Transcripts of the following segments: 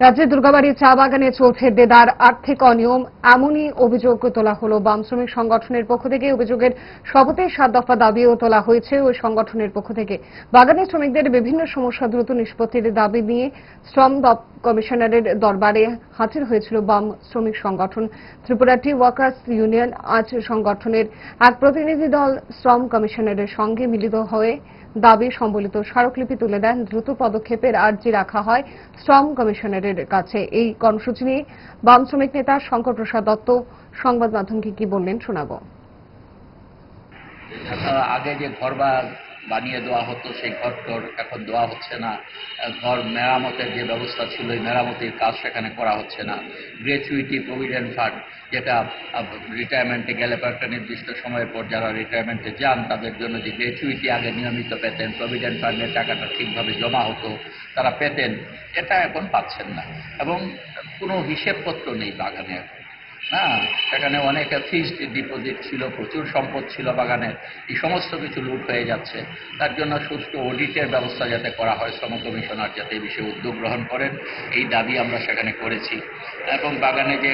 রাজ্যের দুর্গাবাড়ির চা বাগানে চলছে দেদার আর্থিক অনিয়ম। এমনই অভিযোগ তোলা হলো। বাম শ্রমিক সংগঠনের পক্ষ থেকে অভিযোগের শপথে সাত দফা দাবিও তোলা হয়েছে ওই সংগঠনের পক্ষ থেকে। বাগানের শ্রমিকদের বিভিন্ন সমস্যা দ্রুত নিষ্পত্তির দাবি নিয়ে শ্রম দপ- কমিশনারের দরবারে হাজির হয়েছিল বাম শ্রমিক সংগঠন। ত্রিপুরা টি ওয়ার্কার্স ইউনিয়ন আজ সংগঠনের এক প্রতিনিধি দল শ্রম কমিশনারের সঙ্গে মিলিত হয়ে দাবি সম্বলিত স্মারকলিপি তুলে দেন। দ্রুত পদক্ষেপের আর্জি রাখা হয় শ্রম কমিশনারের কাছে। এই কর্মসূচি নিয়ে বাম শ্রমিক নেতা শঙ্কর প্রসাদ দত্ত সংবাদ মাধ্যমকে কি বললেন শোনাবো। আগে যে ঘর বা বানিয়ে দেওয়া হতো, সেই ঘর টর এখন দেওয়া হচ্ছে না। ঘর মেরামতের যে ব্যবস্থা ছিল ওই মেরামতির কাজ সেখানে করা হচ্ছে না। গ্র্যাচুইটি প্রভিডেন্ট ফান্ড যেটা রিটায়ারমেন্টে গেলে পর একটা নির্দিষ্ট সময়ের পর যারা রিটায়ারমেন্টে যান, তাদের জন্য যে গ্র্যাচুইটি আগে নিয়মিত পেতেন প্রভিডেন্ট ফান্ডের টাকাটা ঠিকভাবে জমা হতো, তারা পেতেন। এটা এখন পাচ্ছেন না। এবং কোনো হিসেবপত্র নেই বাগানে এখন। না সেখানে অনেক ফিক্সড ডিপোজিট ছিল, প্রচুর সম্পদ ছিল বাগানের এই সমস্ত কিছু লুট হয়ে যাচ্ছে। তার জন্য সুষ্ঠু অডিটের ব্যবস্থা যাতে করা হয়, শ্রম কমিশনার যাতে এই বিষয়ে উদ্যোগ গ্রহণ করেন, এই দাবি আমরা সেখানে করেছি। এবং বাগানে যে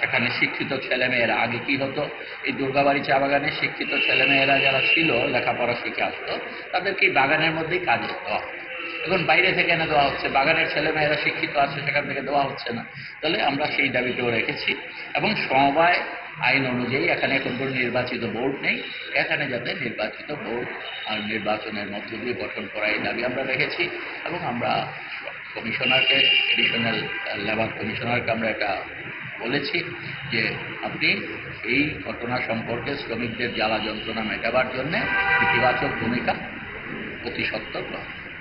সেখানে শিক্ষিত ছেলেমেয়েরা, আগে কি হতো? এই দুর্গাবাড়ি চা বাগানে শিক্ষিত ছেলেমেয়েরা যারা ছিল, লেখাপড়া শিখে আসতো, তাদেরকে এই বাগানের মধ্যেই কাজে দেওয়া হতো। এখন বাইরে থেকে এনে দেওয়া হচ্ছে। বাগানের ছেলেমেয়েরা শিক্ষিত আছে, সেখান থেকে দেওয়া হচ্ছে না। তাহলে আমরা সেই দাবিটাও রেখেছি। এবং সমবায় আইন অনুযায়ী এখানে এখন কোনো নির্বাচিত বোর্ড নেই। এখানে যাতে নির্বাচিত বোর্ড আর নির্বাচনের মধ্য দিয়ে গঠন করা এই দাবি আমরা রেখেছি। এবং আমরা কমিশনারকে এডিশনাল লেবার কমিশনারকে আমরা এটা বলেছি যে আপনি এই ঘটনা সম্পর্কে শ্রমিকদের জ্বালা যন্ত্রণা মেটাবার জন্যে ইতিবাচক ভূমিকা অতি সত্ত্বর গ্রহণ।